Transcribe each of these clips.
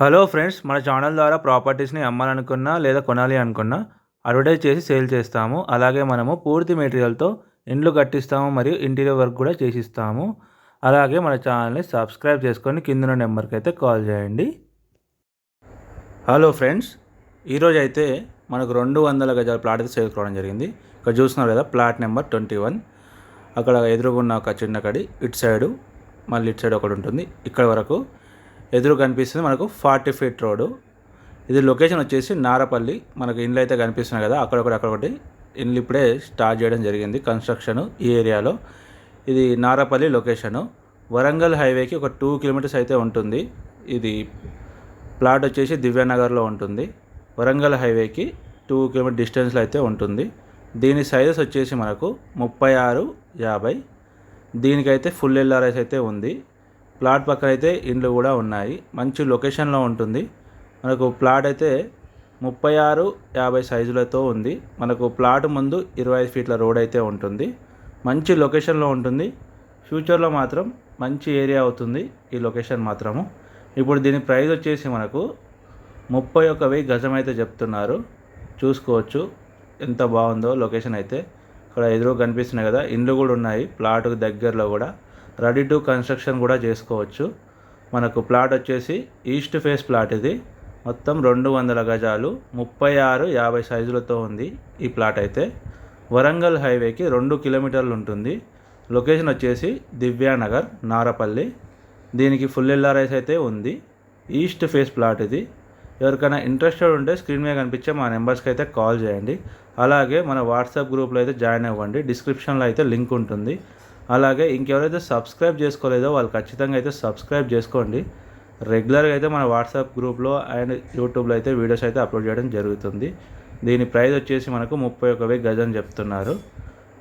Hello friends మన channel ద్వారా ప్రాపర్టీస్ని అమ్మాలనుకున్నా లేదా కొనాలి అనుకున్నా అడ్వర్టైజ్ చేసి సేల్ చేస్తాము. అలాగే మనము పూర్తి మెటీరియల్తో ఇండ్లు కట్టిస్తాము మరియు ఇంటీరియర్ వర్క్ కూడా చేసిస్తాము. అలాగే మన ఛానల్ని సబ్స్క్రైబ్ చేసుకొని కింద నెంబర్కి అయితే కాల్ చేయండి. హలో ఫ్రెండ్స్ ఈరోజు అయితే మనకు రెండు వందల గజాల ప్లాట్ అయితే సేల్ కావడం జరిగింది. ఇక్కడ చూస్తున్నారు కదా ప్లాట్ నెంబర్ ట్వంటీ వన్. అక్కడ ఎదురుగున్న ఒక చిన్న కడి ఇటు సైడు మళ్ళీ ఇటు సైడ్ ఒకటి ఉంటుంది. ఇక్కడ వరకు ఎదురు కనిపిస్తుంది. మనకు ఫార్టీ ఫీట్ రోడ్డు ఇది లొకేషన్ వచ్చేసి నారపల్లి. మనకు ఇండ్లు అయితే కనిపిస్తున్నాయి కదా అక్కడొకటి అక్కడొకటి ఇండ్లు ఇప్పుడే స్టార్ట్ చేయడం జరిగింది కన్స్ట్రక్షన్ ఈ ఏరియాలో. ఇది నారపల్లి లొకేషను. వరంగల్ హైవేకి ఒక టూ కిలోమీటర్స్ అయితే ఉంటుంది. ఇది ప్లాట్ వచ్చేసి దివ్యానగర్లో ఉంటుంది. వరంగల్ హైవేకి టూ కిలోమీటర్ డిస్టెన్స్లో అయితే ఉంటుంది. దీని సైజెస్ వచ్చేసి మనకు ముప్పై ఆరు యాభై. దీనికైతే ఫుల్ ఎల్ఆర్ఎస్ అయితే ఉంది. ప్లాట్ పక్కన అయితే ఇండ్లు కూడా ఉన్నాయి. మంచి లొకేషన్లో ఉంటుంది. మనకు ప్లాట్ అయితే ముప్పై ఆరు యాభై సైజులతో ఉంది. మనకు ప్లాట్ ముందు ఇరవై ఐదు ఫీట్ల రోడ్ అయితే ఉంటుంది. మంచి లొకేషన్లో ఉంటుంది. ఫ్యూచర్లో మాత్రం మంచి ఏరియా అవుతుంది ఈ లొకేషన్ మాత్రము. ఇప్పుడు దీని ప్రైస్ వచ్చేసి మనకు ముప్పై ఒక వెయ్యి గజం అయితే చెప్తున్నారు. చూసుకోవచ్చు ఎంత బాగుందో లొకేషన్ అయితే. ఇక్కడ ఎదురు కనిపిస్తున్నాయి కదా ఇండ్లు కూడా ఉన్నాయి ప్లాట్కు దగ్గరలో కూడా. రెడీ టు కన్స్ట్రక్షన్ కూడా చేసుకోవచ్చు. మనకు ప్లాట్ వచ్చేసి ఈస్ట్ ఫేస్ ప్లాట్ ఇది. మొత్తం రెండు వందల గజాలు ముప్పై ఆరు యాభై సైజులతో ఉంది ఈ ప్లాట్ అయితే. వరంగల్ హైవేకి రెండు కిలోమీటర్లు ఉంటుంది. లొకేషన్ వచ్చేసి దివ్యానగర్ నారపల్లి. దీనికి ఫుల్ ఎల్ఆర్ఐస్ అయితే ఉంది. ఈస్ట్ ఫేస్ ప్లాట్ ఇది. ఎవరికైనా ఇంట్రెస్టెడ్ ఉంటే స్క్రీన్ మీద కనిపించే మా నెంబర్స్కి అయితే కాల్ చేయండి. అలాగే మన వాట్సాప్ గ్రూప్లో అయితే జాయిన్ అవ్వండి. డిస్క్రిప్షన్లో అయితే లింక్ ఉంటుంది. అలాగే ఇంకెవరైతే సబ్స్క్రైబ్ చేసుకోలేదో వాళ్ళు ఖచ్చితంగా అయితే సబ్స్క్రైబ్ చేసుకోండి. రెగ్యులర్గా అయితే మన వాట్సాప్ గ్రూప్లో అండ్ యూట్యూబ్లో అయితే వీడియోస్ అయితే అప్లోడ్ చేయడం జరుగుతుంది. దీని ప్రైస్ వచ్చేసి మనకు ముప్పై ఒక వెయ్యి గజం చెప్తున్నారు.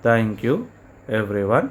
Thank you every one